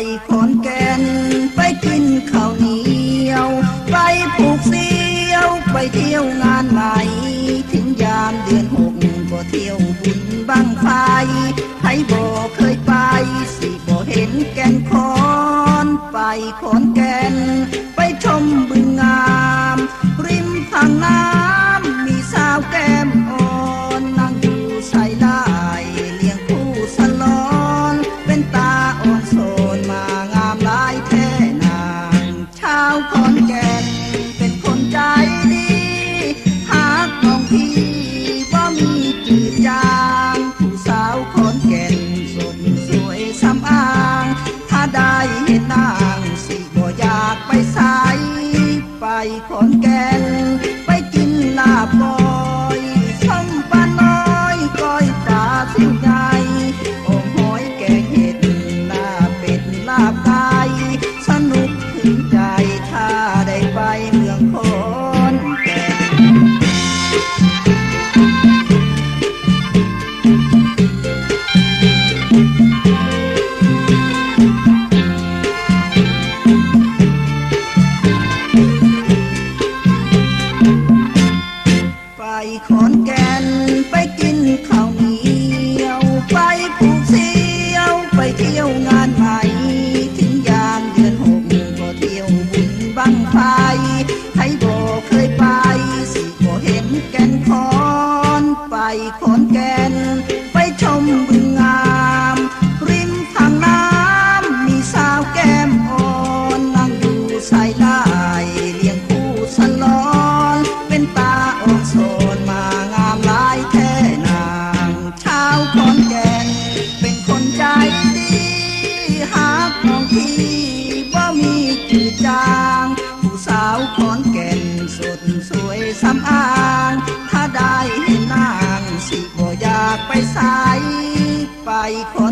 ไปขอนแก่นไปกินข้าวเหนียว ไปผูกเสียวไปเที่ยวงานใหม่ ถึงยามเดือนหกก็เที่ยวบุญบังไฟห้บอกเคยไป สิบ่เห็นแก่นคอนไปขอนแก่น นางสิบ่อยากไปใสไปคน ขอนแก่นไปกินข้าวเหนียว ไปผูกเสียวไปเที่ยวงานใหม่ ถึงยามเดือนหกก็เที่ยวบุญบังไฟใครบ่เคยไปสิบ่เห็นแก่นคอนไปขอนแก่นาวขอนแก่นเป็นคนใจดี หากมองพี่ว่ามีจืดจาง ผู้สาวขอนแก่นสดสวยสำอาง ถ้าได้เห็นนางสิบ่อยากไปสายไปขอ